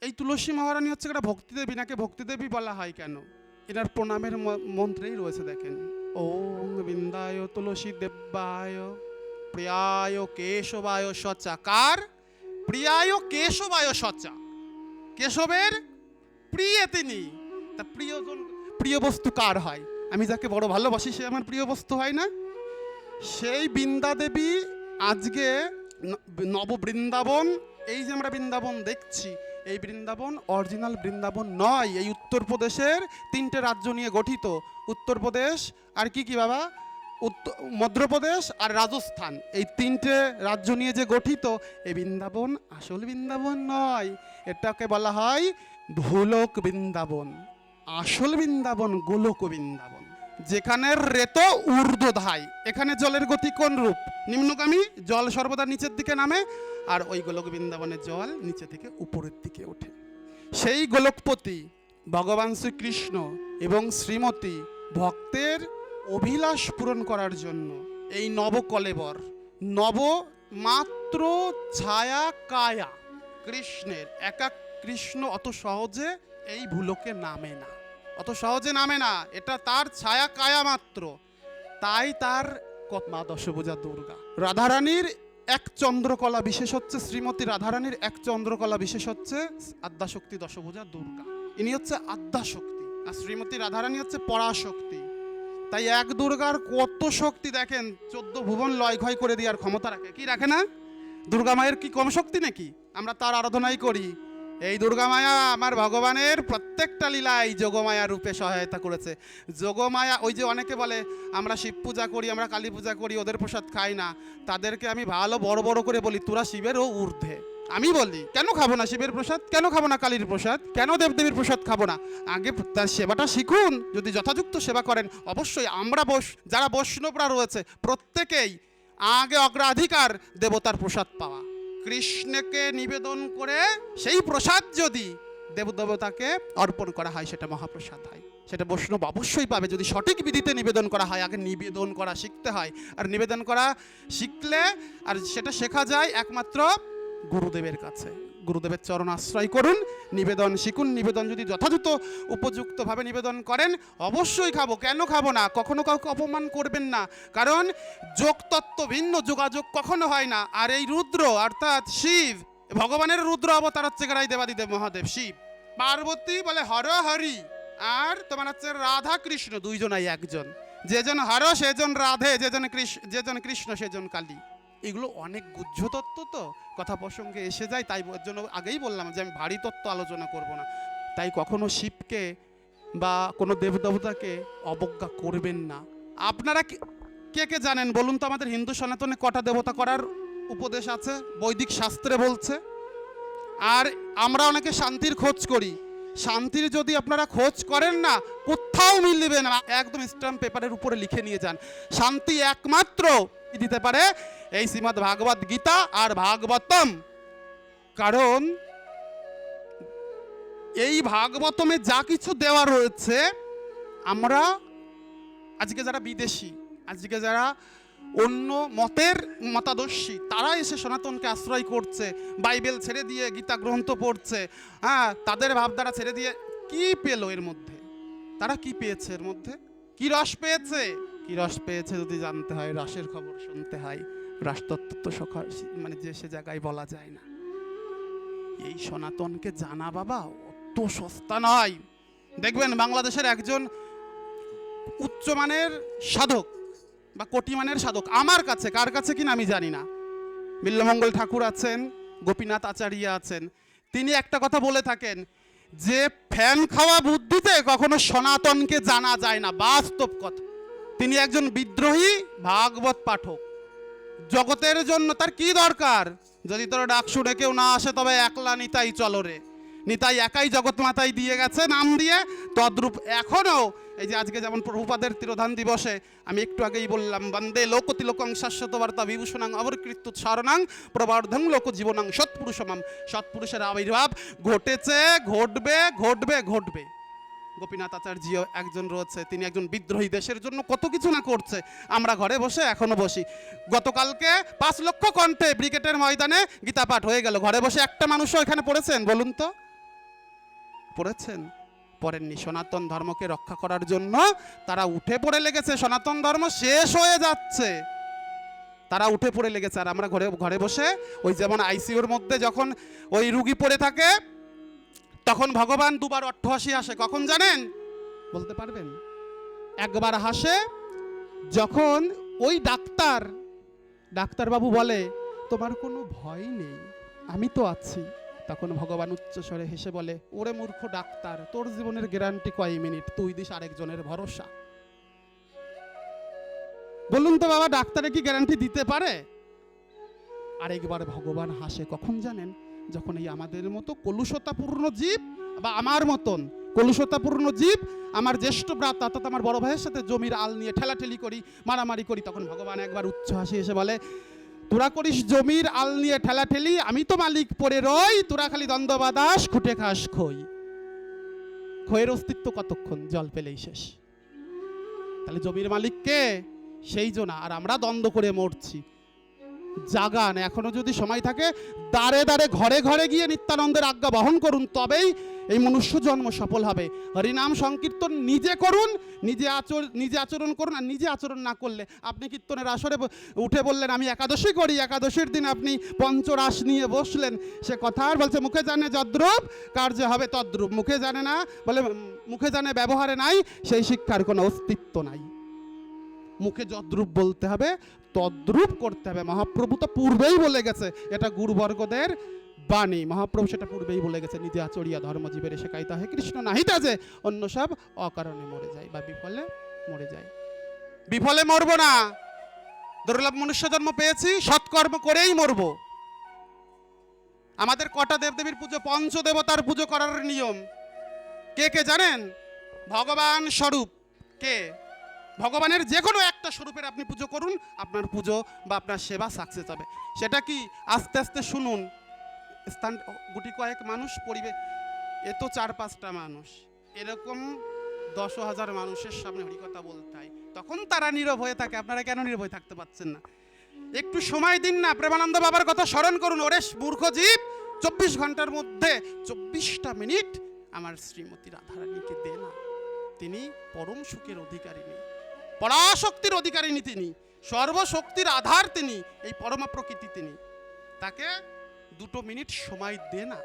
এই তুলসী মহারানী হচ্ছে একটা ভক্তিদেবী, নাকি ভক্তিদেবী বলা হয় কেন? এনার প্রণামের মন্ত্রেই রয়েছে দেখেন। ওম বৃন্দায় তুলসী দেব্যায় প্রিয়ায় কেশবায় সচা কার প্রিয়ায় কেশবায় সচা কেশবের প্রিয় তিনি। তা প্রিয়জন, প্রিয় বস্তু কার হয়? আমি যাকে বড় ভালোবাসি সে আমার প্রিয় বস্তু হয় না? সেই বৃন্দা দেবী আজকে ন- নব বৃন্দাবন এই যে আমরা বৃন্দাবন দেখছি এই বৃন্দাবন অরিজিনাল বৃন্দাবন নয়, এই উত্তরপ্রদেশের তিনটে রাজ্য নিয়ে গঠিত। উত্তরপ্রদেশ আর কি কি বাবা? মধ্যপ্রদেশ আর রাজস্থান। এই তিনটে রাজ্য নিয়ে যে গঠিত, এই বৃন্দাবন আসল বৃন্দাবন নয়। এটাকে বলা হয় ভূলোক বৃন্দাবন। আসল বৃন্দাবন গোলক বৃন্দাবন। যেখানে রেত ঊর্ধ্বধায়। এখানে জলের গতি কোন রূপ? নিম্নগামী জল সর্বদা নিচের দিকে নামে আর ওই গোলক বৃন্দাবনের জল নিচে থেকে উপরের দিকে ওঠে। সেই গোলকপতি ভগবান শ্রীকৃষ্ণ এবং শ্রীমতী ভক্তের অভিলাষ পূরণ করার জন্য এই নবকলেবর নব মাত্র ছায়া কায়া কৃষ্ণের, একা কৃষ্ণ অত সহজে এই ভুলোকে নামে না। অত সহজে নামে না। এটা তার ছায়া কায়া মাত্র। তাই তার মা দশভুজা দুর্গা। রাধারানীর এক চন্দ্রকলা বিশেষ হচ্ছে শ্রীমতী রাধারানীর এক চন্দ্রকলা বিশেষ হচ্ছে আদ্যাশক্তি দশভুজা দুর্গা। ইনি হচ্ছে আদ্যাশক্তি আর শ্রীমতী রাধারানী হচ্ছে পরাশক্তি। তাই এক দুর্গার কত শক্তি দেখেন, চোদ্দ ভুবন লয় ক্ষয় করে দেওয়ার ক্ষমতা রাখে। কি রাখে না? দুর্গা মায়ের কি কম শক্তি নাকি? আমরা তার আরাধনাই করি। এই দুর্গা মায়া আমার ভগবানের প্রত্যেকটা লীলায় যোগমায়া রূপে সহায়তা করেছে। যোগমায়া ওই যে অনেকে বলে, আমরা শিব পূজা করি, আমরা কালী পূজা করি, ওদের প্রসাদ খাই না। তাদেরকে আমি ভালো বড় বড় করে বলি, তোরা শিবেরও ঊর্ধ্বে। আমি বলি, কেন খাব না শিবের প্রসাদ? কেন খাব না কালীর প্রসাদ? কেন দেবদেবীর প্রসাদ খাব না? আগে তার সেবাটা শিখুন, যদি যথাযুক্ত সেবা করেন, অবশ্যই আমরা বস, যারা বৈষ্ণবরা রয়েছে, প্রত্যেকেই আগে অগ্রাধিকার দেবতার প্রসাদ পাওয়া। কৃষ্ণকে নিবেদন করে সেই প্রসাদ যদি দেবদেবতাকে অর্পণ করা হয়, সেটা মহাপ্রসাদ হয়। সেটা বৈষ্ণব অবশ্যই পাবে। যদি সঠিক বিধিতে নিবেদন করা হয়, আগে নিবেদন করা শিখতে হয়। আর নিবেদন করা শিখলে আর সেটা শেখা যায় একমাত্র গুরুদেবের কাছে। গুরুদেবের চরণ আশ্রয় করুন, নিবেদন শিখুন, নিবেদন যদি যথাযথ উপযুক্তভাবে নিবেদন করেন, অবশ্যই খাব। কেন খাব না? কখনো কাউকে অপমান করবেন না। কারণ যোগতত্ত্ব ভিন্ন, যোগাযোগ কখনো হয় না। আর এই রুদ্র, অর্থাৎ শিব, ভগবানের রুদ্র অবতার হচ্ছে গারাই দেবাদিদেব মহাদেব, শিব। পার্বতী বলে হর হরি, আর তোমার হচ্ছে রাধা কৃষ্ণ, দুইজনাই একজন। যেজন হর সেজন রাধে যেজন কৃষ্ণ যেজন কৃষ্ণ সেজন কালী। এগুলো অনেক গুহ্য তত্ত্ব তো। কথা প্রসঙ্গে এসে যায়, তাই জন্য আগেই বললাম যে আমি ভারী তত্ত্ব আলোচনা করব না। তাই কখনো শিবকে বা কোনো দেবদেবতাকে অবজ্ঞা করবেন না। আপনারা কে কে জানেন? বলুন তো আমাদের হিন্দু সনাতনে কটা দেবতা করার উপদেশ আছে? বৈদিক শাস্ত্রে বলছে। আর আমরা অনেকে শান্তির খোঁজ করি। শান্তির যদি আপনারা খোঁজ করেন না, কোথাও মিলবে না। একদম স্ট্যাম্প পেপারের উপরে লিখে নিয়ে যান। শান্তি একমাত্র দিতে পারে এই শ্রীমদ্ ভাগবত গীতা আর ভাগবতম। কারণ এই ভাগবতমে যা কিছু দেওয়া রয়েছে, আমরা আজকে যারা বিদেশি, আজকে যারা অন্য মতের মতাদর্শী, তারা এসে সনাতনকে আশ্রয় করছে, বাইবেল ছেড়ে দিয়ে গীতা গ্রন্থ পড়ছে। হ্যাঁ তাদের ভাবধারা ছেড়ে দিয়ে কি পেল এর মধ্যে? তারা কি পেয়েছে এর মধ্যে? কি রস পেয়েছে? কি রস পেয়েছে যদি জানতে হয়, রসের খবর শুনতে হয়। রাষ্ট্রতত্ত্ব সকাল মানে যে সে জায়গায় বলা যায় না। এই সনাতনকে জানা বাবা, অত সস্তা নয়। দেখবেন বাংলাদেশের একজন উচ্চমানের সাধক বা কোটিমানের সাধক, আমার কাছে, কার কাছে কিনা আমি জানি না। বিল্লমঙ্গল ঠাকুর আছেন, গোপীনাথ আচার্য আছেন, তিনি একটা কথা বলে থাকেন, যে ফ্যান খাওয়া বুদ্ধিতে কখনো সনাতনকে জানা যায় না, বাস্তব কথা। তিনি একজন বিদ্রোহী ভাগবত পাঠক। জগতের জন্য তার কি দরকার? যদি তোর ডাক শুনে কেউ না আসে, তবে একলা নিতাই চলো রে। নিতাই একাই জগৎ মাতাই দিয়ে গেছে, নাম দিয়ে। তদ্রূপ এখনও এই যে আজকে যেমন প্রভুপাদের তিরোধান দিবসে, আমি একটু আগেই বললাম, বন্দে লোকতি লোকং শাশ্বত বার্তা বিভূষণাং অবরকৃত্যুৎ স্মরণাং প্রবর্ধং লোক জীবনাং সৎপুরুষমাম। সৎপুরুষের আবির্ভাব ঘটেছে, ঘটবে ঘটবে ঘটবে। গোপীনাথ আচার্য একজন রয়েছে, তিনি একজন বিদ্রোহী, দেশের জন্য কত কিছু না করছে। আমরা ঘরে বসে, এখনও বসি। গতকালকে পাঁচ লক্ষ কণ্ঠে ব্রিগেডের ময়দানে গীতা পাঠ হয়ে গেল। ঘরে বসে একটা মানুষও এখানে পড়েছেন, বলুন তো। পড়েছেন? পড়েননি। সনাতন ধর্মকে রক্ষা করার জন্য তারা উঠে পড়ে লেগেছে। সনাতন ধর্ম শেষ হয়ে যাচ্ছে। তারা উঠে পড়ে লেগেছে। আর আমরা ঘরে ঘরে বসে ওই যেমন আইসিইউর মধ্যে যখন ওই রুগী পড়ে থাকে তখন ভগবান দুবার অট্টহাসি আসে। কখন জানেন? বলতে পারবেন? একবার হাসে, যখন ওই ডাক্তার, ডাক্তারবাবু বলে, তোমার কোনো ভয় নেই, আমি তো আছি। তখন ভগবান উচ্চস্বরে হেসে বলে, ওরে মূর্খ ডাক্তার, তোর জীবনের গ্যারান্টি কয় মিনিট? তুই দিস আরেকজনের ভরসা। বলুন তো বাবা, ডাক্তারে কি গ্যারান্টি দিতে পারে? আরেকবার ভগবান হাসে, কখন জানেন? যখন এই আমাদের মতো কলুষতাপূর্ণ জীব বা আমার মতন কলুষতাপূর্ণ জীব, আমার জ্যেষ্ঠ ব্রাত অর্থাৎ আমার বড় ভাইয়ের সাথে জমির আল নিয়ে ঠেলাঠেলি করি, মারামারি করি, তখন ভগবান একবার উচ্চ হাসি এসে বলে, তোরা করিস জমির আল নিয়ে ঠেলাঠেলি, আমি তো মালিক পরে রই, তোরা খালি দ্বন্দ্ব বাদাস খুঁটে খাস খই। খয়ের অস্তিত্ব কতক্ষণ? জল পেলেই শেষ। তাহলে জমির মালিক কে? সেই জন্য আর আমরা দ্বন্দ্ব করে মরছি। জাগান। এখনও যদি সময় থাকে দাঁড়ে দাঁড়ে ঘরে ঘরে গিয়ে নিত্যানন্দের আজ্ঞা বহন করুন, তবেই এই মনুষ্য জন্ম সফল হবে। হরিনাম সংকীর্তন নিজে করুন, নিজে আচর, নিজে আচরণ করুন আর নিজে আচরণ না করলে আপনি কীর্তনের আসরে উঠে বললেন, আমি একাদশী করি, একাদশীর দিন আপনি পঞ্চরাস নিয়ে বসলেন। সে কথা আর বলছে, মুখে জানে যদ্রূপ, কার্যে হবে তদ্রূপ। মুখে জানে না, বলে, মুখে জানে ব্যবহারে নাই, সেই শিক্ষার কোনো অস্তিত্ব নাই। মুখে যদ্রূপ বলতে হবে, তদ্রূপ করতে হবে। মহাপ্রভু তো পূর্বেই বলে গেছে, এটা গুরুবর্গদের বাণী। মহাপ্রভু সেটা পূর্বেই বলে গেছে নিজে আচরিয়া ধর্মজীবের শেখাইতে হয়। কৃষ্ণ নাহিতা যে অন্য সব অকারণে মরে যায় বা বিফলে মরে যায়। বিফলে মরবো না। দুর্লভ মনুষ্য জন্ম পেয়েছি, সৎকর্ম করেই মরবো। আমাদের কটা দেবদেবীর পুজো, পঞ্চদেবতার পুজো করার নিয়ম। কে কে জানেন? ভগবান স্বরূপ। কে? ভগবানের যে কোনো একটা স্বরূপের আপনি পুজো করুন, আপনার পুজো বা আপনার সেবা সাকসেস হবে। সেটা কি? আস্তে আস্তে শুনুন। স্থান গুটি কয়েক মানুষ, পরিবে, এ তো চার পাঁচটা মানুষ। এরকম দশ হাজার মানুষের সামনে হরিকথা বলতে হয়। তখন তারা নীরব হয়ে থাকে। আপনারা কেন নীরব হয়ে থাকতে পারছেন না? একটু সময় দিন না। প্রেমানন্দ বাবার কথা স্মরণ করুন। ওরে মূর্খ জীব! চব্বিশ ঘণ্টার মধ্যে চব্বিশটা মিনিট আমার শ্রীমতী রাধারানীকে দে না। তিনি পরম সুখের অধিকারিণী। পরাশক্তির অধিকারিণী তিনি, সর্বশক্তির আধার তিনি, এই পরমা প্রকৃতি তিনি। তাকে দুটো মিনিট সময় দে না।